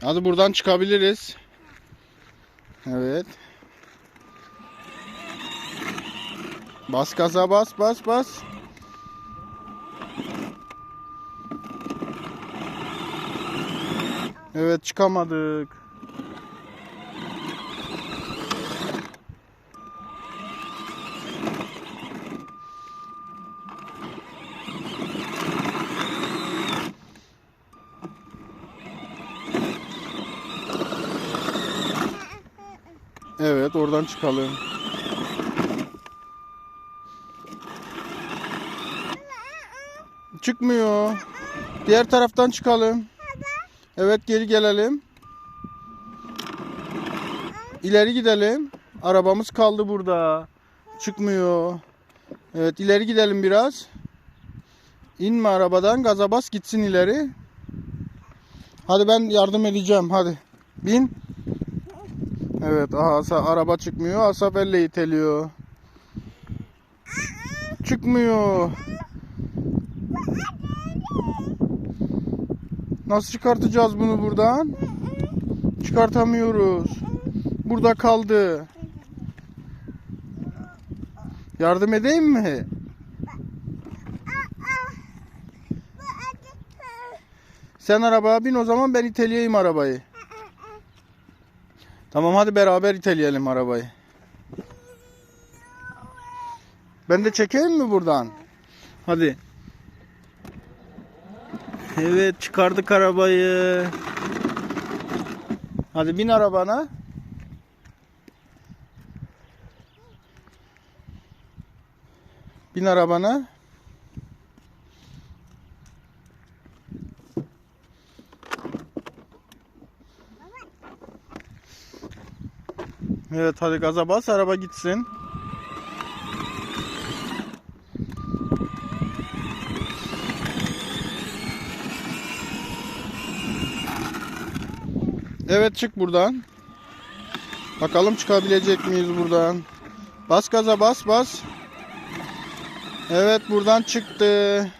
Hadi buradan çıkabiliriz. Evet. Bas gaza bas bas bas. Evet çıkamadık. Evet oradan çıkalım. Çıkmıyor. Diğer taraftan çıkalım. Evet geri gelelim. İleri gidelim. Arabamız kaldı burada. Çıkmıyor. Evet ileri gidelim biraz. İnme arabadan gaza bas gitsin ileri. Hadi ben yardım edeceğim hadi. Bin. Evet aha araba çıkmıyor. Asaf elle iteliyor. Çıkmıyor. Nasıl çıkartacağız bunu buradan? Çıkartamıyoruz. Burada kaldı. Yardım edeyim mi? Sen arabaya bin o zaman ben iteleyeyim arabayı. Tamam hadi beraber iteleyelim arabayı. Ben de çekeyim mi buradan? Hadi. Evet çıkardık arabayı. Hadi bin arabana. Bin arabana. Evet hadi gaza bas araba gitsin. Evet çık buradan. Bakalım çıkabilecek miyiz buradan. Bas gaza bas bas. Evet buradan çıktı.